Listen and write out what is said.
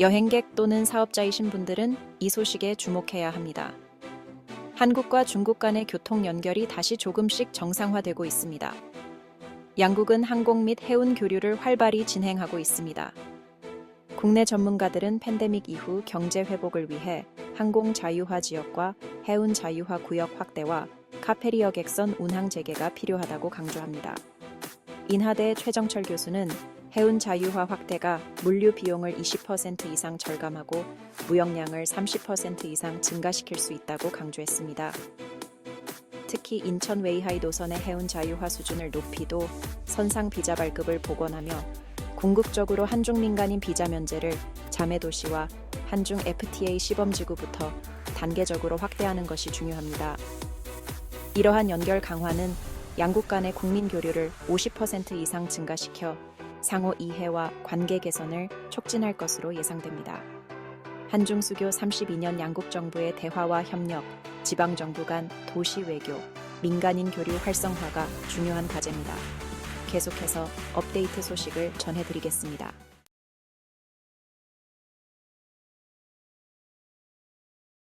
여행객 또는 사업자이신 분들은 이 소식에 주목해야 합니다. 한국과 중국 간의 교통 연결이 다시 조금씩 정상화되고 있습니다. 양국은 항공 및 해운 교류를 활발히 진행하고 있습니다. 국내 전문가들은 팬데믹 이후 경제 회복을 위해 항공 자유화 지역과 해운 자유화 구역 확대와 카페리어 객선 운항 재개가 필요하다고 강조합니다. 인하대 최정철 교수는 해운 자유화 확대가 물류 비용을 20% 이상 절감하고 무역량을 30% 이상 증가시킬 수 있다고 강조했습니다. 특히 인천 웨이하이 노선의 해운 자유화 수준을 높이도 선상 비자 발급을 복원하며 궁극적으로 한중 민간인 비자 면제를 자매 도시와 한중 FTA 시범 지구부터 단계적으로 확대하는 것이 중요합니다. 이러한 연결 강화는 양국 간의 국민 교류를 50% 이상 증가시켜 상호 이해와 관계 개선을 촉진할 것으로 예상됩니다. 한중 수교 32년 양국 정부의 대화와 협력, 지방 정부 간 도시 외교, 민간인 교류 활성화가 중요한 과제입니다. 계속해서 업데이트 소식을 전해드리겠습니다.